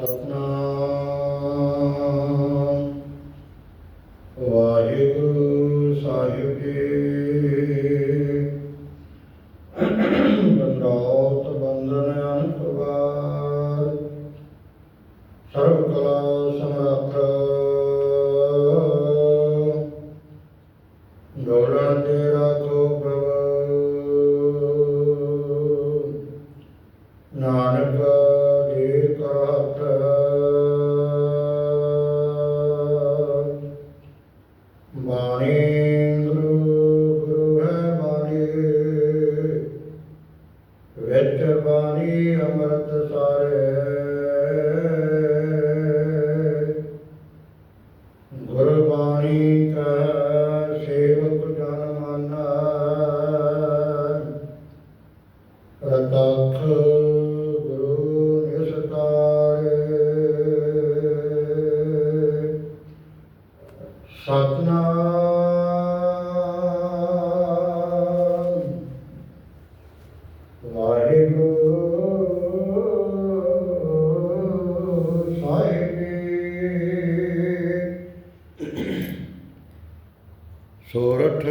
No. Gurbani ਕਾ ਸੇਵਕ ਸੋਰਠ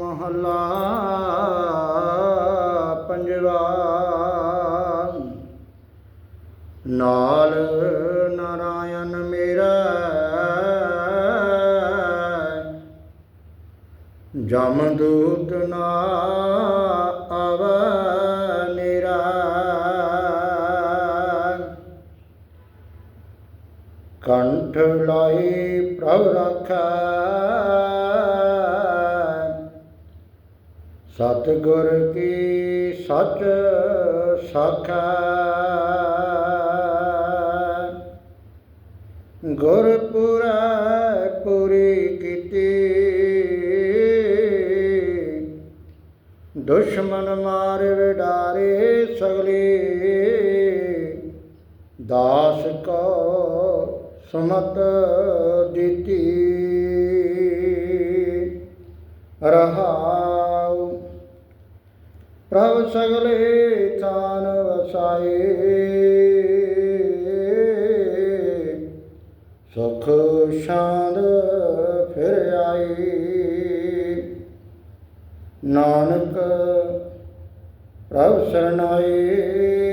ਮਹਲਾ ਪੰਜਵਾ ਨਾਲ ਨਾਰਾਇਣ ਮੇਰਾ। ਜਮ ਦੂਤ ਨਾ ਆਵ ਮੇਰਾ। ਕੰਠ ਲਾਈ ਪ੍ਰਭ ਰਾਖੈ ਸਤਿਗੁਰ ਕੀ ਸੱਚ ਸਾਖੈ ਗੁਰ ਪੁਰੈ ਪੂਰੀ ਕੀਤੀ ਦੁਸ਼ਮਨ ਮਾਰ ਵਿਡਾਰੇ ਸਗਲੇ ਦਾਸ ਕੋ ਸਮਤ ਦਿੱਤੀ। ਰਹਾਉ। ਪ੍ਰਭ ਸਗਲੇ ਥਾਨ ਵਸਾਏ। ਸੁਖ ਸ਼ਾਂਤ ਫਿਰ ਆਈ ਨਾਨਕ ਪ੍ਰਭ ਸਰਨਾਏ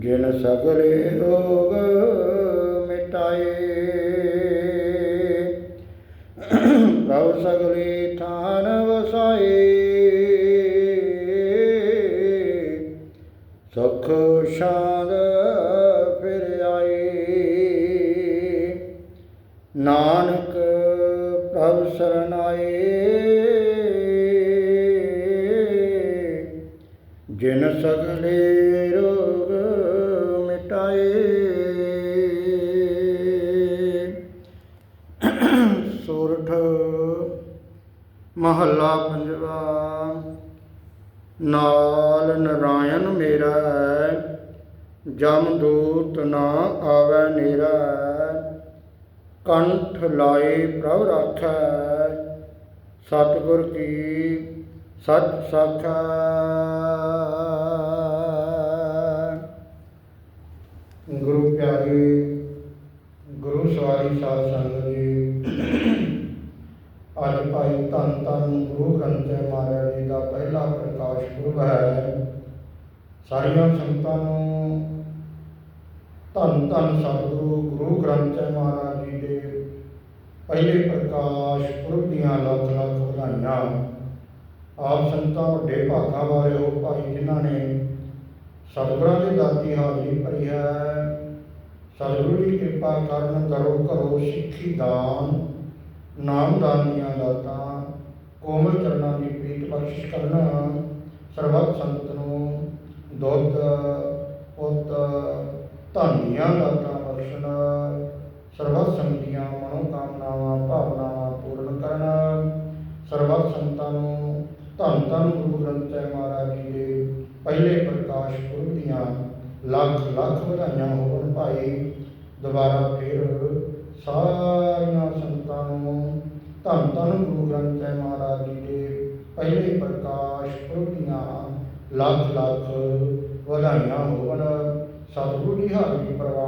ਜਿਨ ਸਗਲੇ ਰੋਗ ਮਿਟਾਏ। ਪ੍ਰਭ ਸਗਲੇ ਥਾਨ ਵਸਾਏ। ਸੁਖ ਸ਼ਾਂਤ ਫਿਰ ਆਏ। ਨਾਨਕ ਪ੍ਰਭ ਸਰਨਾਏ ਜਿਨ ਸਗਲੇ ਮਹੱਲਾ ਪੰਜਵਾ, ਨਾਲ ਨਰਾਇਣ ਮੇਰਾ ਜਮ ਦੂਤ ਨਾ ਆਵੈ ਨੇਰਾ ਕੰਠ ਲਾਏ ਪ੍ਰਭ ਰਾਖੈ, ਸਤਿਗੁਰ ਕੀ ਸਤ ਸਾਖਾ ਗੁਰੂ ਪਿਆਰੇ ਗੁਰੂ ਸਵਾਰੀ ਸਾਧ ਸੰਗਤ ਜੀ ਅੱਜ ਭਾਈ ਧੰਨ ਧੰਨ ਗੁਰੂ ਗ੍ਰੰਥ ਸਾਹਿਬ ਮਹਾਰਾਜ ਜੀ ਦਾ ਪਹਿਲਾ ਪ੍ਰਕਾਸ਼ ਪੁਰਬ ਹੈ। ਸਾਰੀਆਂ ਸੰਗਤਾਂ ਨੂੰ ਧੰਨ ਧੰਨ ਸਤਿਗੁਰੂ ਗੁਰੂ ਗ੍ਰੰਥ ਸਾਹਿਬ ਮਹਾਰਾਜ ਜੀ ਦੇ ਪਹਿਲੇ ਪ੍ਰਕਾਸ਼ ਪੁਰਬ ਦੀਆਂ ਲੱਖ ਲੱਖ ਵਧਾਈਆਂ। ਆਪ ਸੰਤਾਂ ਵੱਡੇ ਭਾਗਾਂ ਵਾਲੇ ਹੋ ਭਾਈ, ਜਿਨ੍ਹਾਂ ਨੇ ਸਤਿਗੁਰਾਂ ਦੇ ਦਾਤੀ ਹਾਜ਼ਰੀ ਭਰੀ ਹੈ। ਸਤਿਗੁਰੂ ਦੀ ਕਿਰਪਾ ਕਰਨ ਕਰੋ ਕਰੋ ਸਿੱਖੀ ਦਾਨ। ਨਾਮਦਾਨ ਦੀਆਂ ਦਾਤਾਂ ਕੋਮਲ ਚਰਨਾਂ ਦੀ ਪ੍ਰੀਤ ਬਖਸ਼ਿਸ਼ ਕਰਨਾ, ਸਰਬੱਤ ਸੰਗਤ ਨੂੰ ਦੁੱਧ, ਪੁੱਤ, ਧਾਨੀਆਂ ਦਾਤਾਂ ਬਖਸ਼ਣਾ, ਸਰਬੱਤ ਸੰਗਤੀਆਂ ਮਨੋ ਕਾਮਨਾਵਾਂ, ਭਾਵਨਾਵਾਂ ਪੂਰਨ ਕਰਨਾ, ਸਰਬੱਤ ਸੰਤਾਂ ਨੂੰ ਧੰਨ ਧੰਨ ਗੁਰੂ ਗ੍ਰੰਥ ਸਾਹਿਬ ਮਹਾਰਾਜ ਜੀ ਦੇ ਪਹਿਲੇ ਪ੍ਰਕਾਸ਼ ਪੁਰਬ ਦੀਆਂ ਲੱਖ ਲੱਖ ਵਧਾਈਆਂ ਹੋਣ ਭਾਈ, ਦੁਬਾਰਾ ਫਿਰ ਸਾਰੀਆਂ ਸੰਤਾਂ ਨੂੰ ਧੰਨ ਧੰਨ ਗੁਰੂ ਗ੍ਰੰਥ ਸਾਹਿਬ ਮਹਾਰਾਜ ਜੀ ਦੇ ਪਹਿਲੇ ਪ੍ਰਕਾਸ਼ ਪੁਰਬ ਦੀਆਂ ਲੱਖ ਲੱਖ ਵਧਾਈਆਂ ਹੋਵਣ। ਸਤਿਗੁਰੂ ਦੀ ਹਾਜ਼ਰੀ ਪ੍ਰਵਾਨ